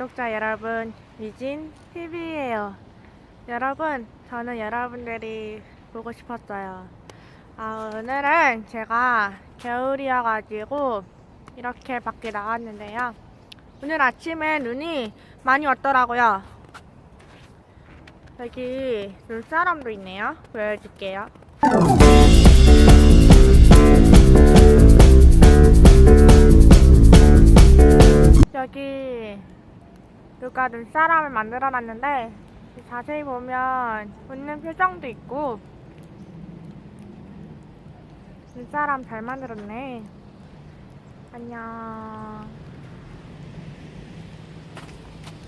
구독자 여러분, 미진 TV예요. 여러분, 저는 여러분들이 보고 싶었어요. 아, 오늘은 제가 겨울이어가지고 이렇게 밖에 나왔는데요. 오늘 아침에 눈이 많이 왔더라고요. 여기 눈사람도 있네요. 보여줄게요. 누가 눈사람을 만들어 놨는데 자세히 보면 웃는 표정도 있고 눈사람 잘 만들었네. 안녕.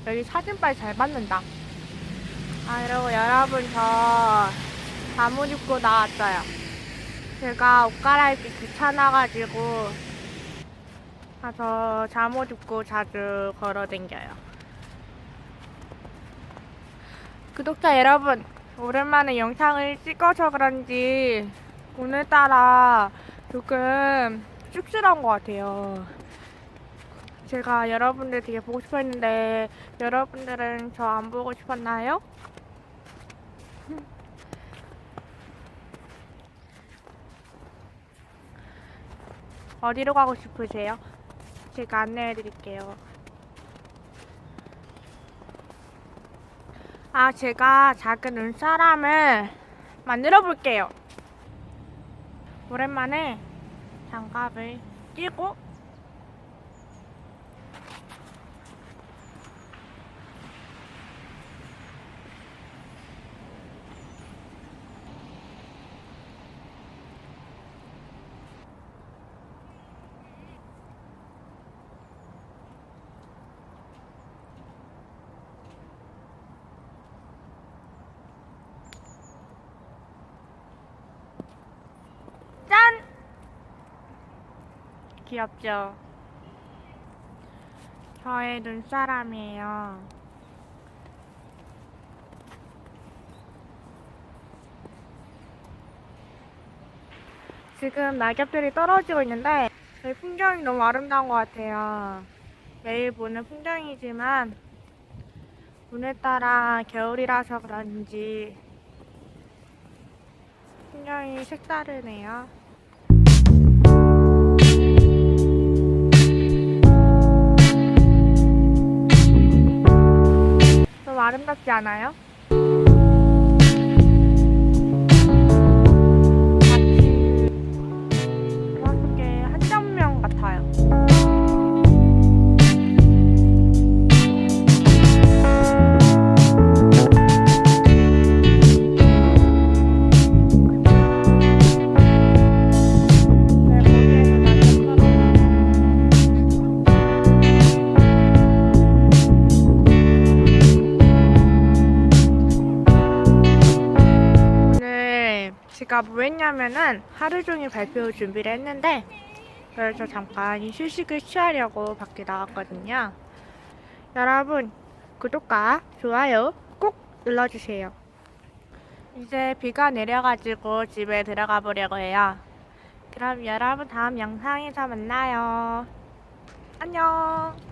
여기 사진빨 잘 받는다. 아, 그리고 여러분 저 잠옷 입고 나왔어요. 제가 옷 갈아입기 귀찮아가지고 아, 저 잠옷 입고 자주 걸어 댕겨요. 구독자 여러분, 오랜만에 영상을 찍어서 그런지 오늘따라 조금 쑥스러운 것 같아요. 제가 여러분들 되게 보고 싶어 했는데 여러분들은 저 안 보고 싶었나요? 어디로 가고 싶으세요? 제가 안내해 드릴게요. 아, 제가 작은 눈사람을 만들어 볼게요. 오랜만에 장갑을 끼고 귀엽죠? 저의 눈사람이에요. 지금 낙엽들이 떨어지고 있는데 저희 풍경이 너무 아름다운 것 같아요. 매일 보는 풍경이지만 오늘따라 겨울이라서 그런지 풍경이 색다르네요. 아름답지 않아요? 제가 뭐 했냐면은 하루 종일 발표 준비를 했는데 그래서 잠깐 휴식을 취하려고 밖에 나왔거든요. 여러분 구독과 좋아요 꼭 눌러주세요. 이제 비가 내려가지고 집에 들어가 보려고 해요. 그럼 여러분 다음 영상에서 만나요. 안녕.